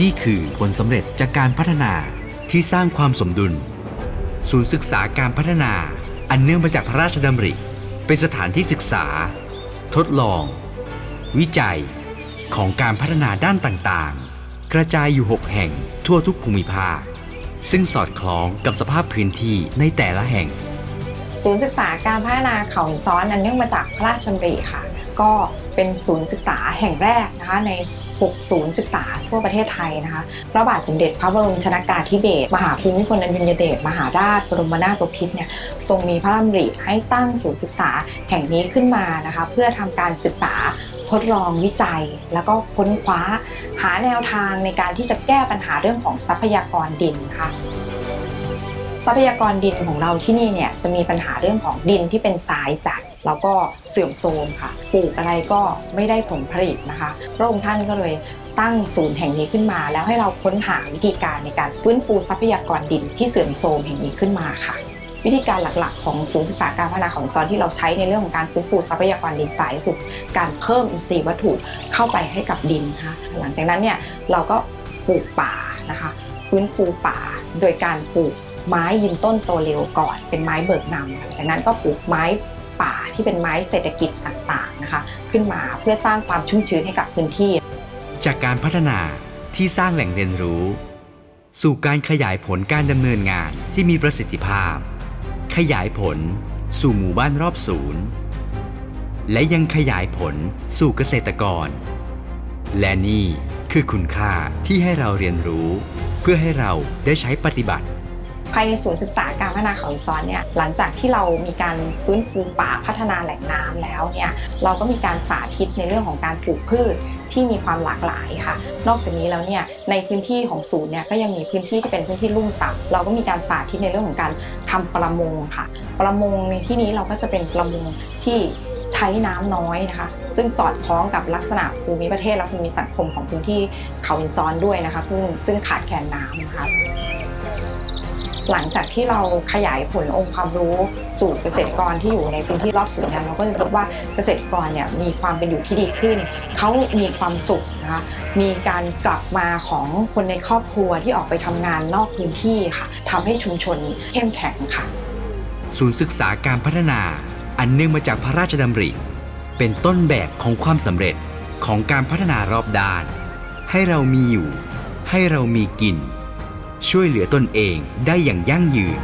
นี่คือผลสำเร็จจากการพัฒนาที่สร้างความสมดุล ศูนย์ศึกษาการพัฒนา อันเนื่องมาจากพระราชดำริ เป็นสถานที่ศึกษา ทดลอง วิจัย ของการพัฒนาด้านต่างๆ กระจายอยู่ 6 แห่งทั่วทุกภูมิภาค ซึ่งสอดคล้องกับสภาพพื้นที่ในแต่ละแห่ง ศูนย์ศึกษาการพัฒนาเขาหินซ้อนอันเนื่องมาจากพระราชดำริค่ะ ก็เป็นศูนย์ศึกษาแห่งแรกนะคะใน 6 ศูนย์ศึกษาทั่วประเทศไทยนะคะพระบาทสมเด็จพระบรมชนากาธิเบศรมหาภูมิพลอดุลยเดชมหาราชบรมนาถบพิตรเนี่ยทรงมีพระดำริให้ตั้งศูนย์ศึกษาแห่งนี้ขึ้นมานะคะเพื่อทำการศึกษาทดลองวิจัยแล้วก็ค้นคว้า หาแนวทางในการที่จะแก้ปัญหาเรื่องของทรัพยากรดินนะคะ ทรัพยากรดินของเราที่นี่เนี่ยจะมีปัญหาเรื่องของดินที่เป็นทรายจัดแล้วก็เสื่อมโทรมค่ะปลูกอะไรก็ไม่ได้ผลผลิตนะคะ พระองค์ท่านก็เลยตั้งศูนย์แห่งนี้ขึ้นมา แล้วให้เราค้นหาวิธีการในการฟื้นฟูทรัพยากรดินที่เสื่อมโทรมแห่งนี้ขึ้นมาค่ะ วิธีการหลักๆ ของศูนย์ศึกษาการพัฒนาของซอนที่เราใช้ในเรื่องของการฟื้นฟูทรัพยากรดินทรายก็คือการเพิ่มอินทรีย์วัตถุเข้าไปให้กับดินนะคะหลังจากนั้นเนี่ยเราก็ปลูกป่านะคะ ฟื้นฟูป่าโดยการปลูก ไม้ยืนต้นโตเร็วก่อนเป็นไม้เบิกนำหลังจากนั้นก็ปลูกไม้ป่าที่เป็นไม้เศรษฐกิจต่างๆนะคะ ขึ้นมาเพื่อสร้างความชุ่มชื้นให้กับพื้นที่ จากการพัฒนาที่สร้างแหล่งเรียนรู้ สู่การขยายผลการดำเนินงานที่มีประสิทธิภาพ ขยายผลสู่หมู่บ้านรอบศูนย์และยังขยายผลสู่เกษตรกร และนี่คือคุณค่าที่ให้เราเรียนรู้ เพื่อให้เราได้ใช้ปฏิบัติ ภายในศูนย์ศึกษาการพัฒนาเขาหินซ้อนเนี่ยหลังจากที่เรามีการฟื้นฟูป่าพัฒนาแหล่งน้ำแล้วเนี่ยเราก็มีการสาธิตในเรื่องของการปลูกพืชที่มีความหลากหลายค่ะ นอกจากนี้แล้วเนี่ยในพื้นที่ของศูนย์เนี่ยก็ยังมีพื้นที่ที่เป็นพื้นที่ลุ่มต่ำเราก็มีการสาธิตในเรื่องของการทำประมงค่ะ ประมงในที่นี้เราก็จะเป็นประมงที่ ใช้น้ำน้อยนะคะ ซึ่งสอดคล้องกับลักษณะภูมิประเทศและภูมิสังคมของพื้นที่เขาหินซ้อนด้วยนะคะซึ่งซึ่งขาดแคลนน้ำนะคะหลังจากที่เราขยายผลองค์ความรู้สู่เกษตรกรที่อยู่ในพื้นที่รอบศูนย์เนี่ยเราก็จะพบว่าเกษตรกรเนี่ยมีความเป็นอยู่ที่ดีขึ้น เขามีความสุขนะคะมีการกลับมาของคนในครอบครัวที่ออกไปทำงานนอกพื้นที่ค่ะทำให้ชุมชนเข้มแข็งค่ะ ศูนย์ศึกษาการพัฒนา อันเนื่องมาจากพระราชดำริ เป็นต้นแบบของความสำเร็จของการพัฒนารอบด้าน ให้เรามีอยู่ ให้เรามีกิน ช่วยเหลือตนเองได้อย่างยั่งยืน